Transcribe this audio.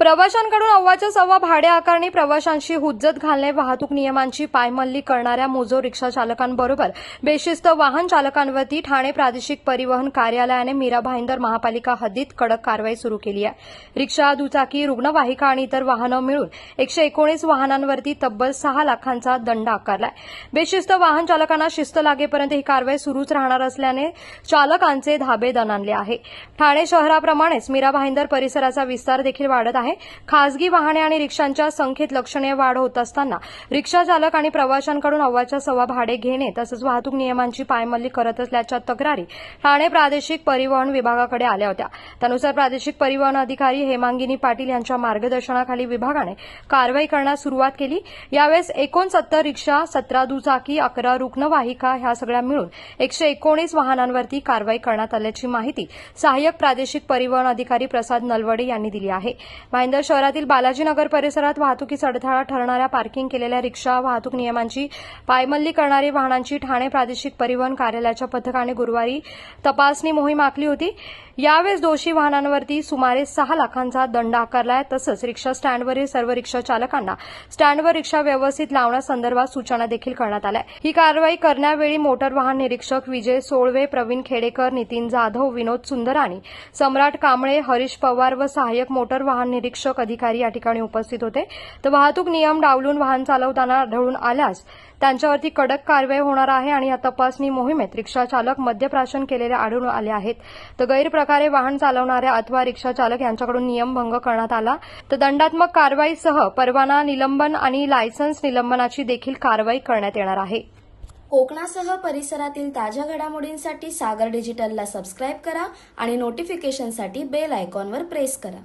प्रवाशांकडून अव्वाच्या सव्वा भाडे आकारणी प्रवाशांशी हुज्जत घालणे वाहतूक नियमांची पायमल्ली करणाऱ्या मोजो रिक्षा चालकांबरोबर बेशिस्त वाहन चालकांवरती ठाणे प्रादेशिक परिवहन कार्यालयाने मीरा भाईंदर महापालिका हद्दीत कडक कारवाई सुरू केली आहे. रिक्षा दुचाकी रुग्णवाहिका आणि इतर वाहनं मिळून एकशे एकोणीस वाहनांवरती तब्बल सहा लाखांचा दंड आकारलाय. बेशिस्त वाहन चालकांना शिस्त लागेपर्यंत ही कारवाई सुरूच राहणार असल्याने चालकांचे धाबे दणानले आहे. ठाणे शहराप्रमाणेच मीरा भाईंदर परिसराचा विस्तार देखील वाढत आहे. खासगी वाहने आणि रिक्षांच्या संख्येत लक्षणीय वाढ होत असताना रिक्षा चालक आणि प्रवाशांकडून अव्वाच्या सव्वा भाडे घेणे तसंच वाहतूक नियमांची पायमल्ली करत असल्याच्या तक्रारी ठाणे प्रादेशिक परिवहन विभागाकडे आल्या होत्या. त्यानुसार प्रादेशिक परिवहन अधिकारी हेमांगिनी पाटील यांच्या मार्गदर्शनाखाली विभागाने कारवाई करण्यास सुरुवात केली. यावेळेस एकोणसत्तर रिक्षा सतरा दुचाकी अकरा रुग्णवाहिका ह्या सगळ्या मिळून एकशे एकोणीस वाहनांवरती कारवाई करण्यात आल्याची माहिती सहाय्यक प्रादेशिक परिवहन अधिकारी प्रसाद नलवडे यांनी दिली आहे. भाईंदर शहरातील बालाजीनगर परिसरात वाहतुकीस अडथळा ठरणाऱ्या पार्किंग केलेल्या रिक्षा वाहतूक नियमांची पायमल्ली करणारी वाहनांची ठाणे प्रादेशिक परिवहन कार्यालयाच्या पथकाने गुरुवारी तपासणी मोहीम आखली होती. यावेळेस दोषी वाहनांवरती सुमारे सहा लाखांचा दंड आकारलाय तसंच रिक्षा स्टँडवरील सर्व रिक्षा चालकांना स्टँडवर रिक्षा व्यवस्थित लावण्यासंदर्भात सूचना देखील करण्यात आल्या. ही कारवाई करण्यावेळी मोटर वाहन निरीक्षक विजय सोळवे प्रवीण खेडेकर नितीन जाधव विनोद सुंदरानी सम्राट कांबळे हरीश पवार व सहाय्यक मोटर वाहन निरीक्षक अधिकारी या ठिकाणी उपस्थित होते. तर वाहतूक नियम डावलून वाहन चालवताना आढळून आल्यास त्यांच्यावरती कडक कारवाई होणार आहे आणि या तपासणी मोहिमेत रिक्षा चालक मद्यप्राशन केलेले आढळून आले आहेत. तर गैरप्रकारे वाहन चालवणाऱ्या अथवा रिक्षा चालक यांच्याकडून नियमभंग करण्यात आला. तर दंडात्मक कारवाईसह परवाना निलंबन आणि लायसन्स निलंबनाची देखील कारवाई करण्यात येणार आहे. कोकणासह परिसरातील ताज्या घडामोडींसाठी सागर डिजिटलला सबस्क्राईब करा आणि नोटिफिकेशनसाठी बेल आयकॉनवर प्रेस करा.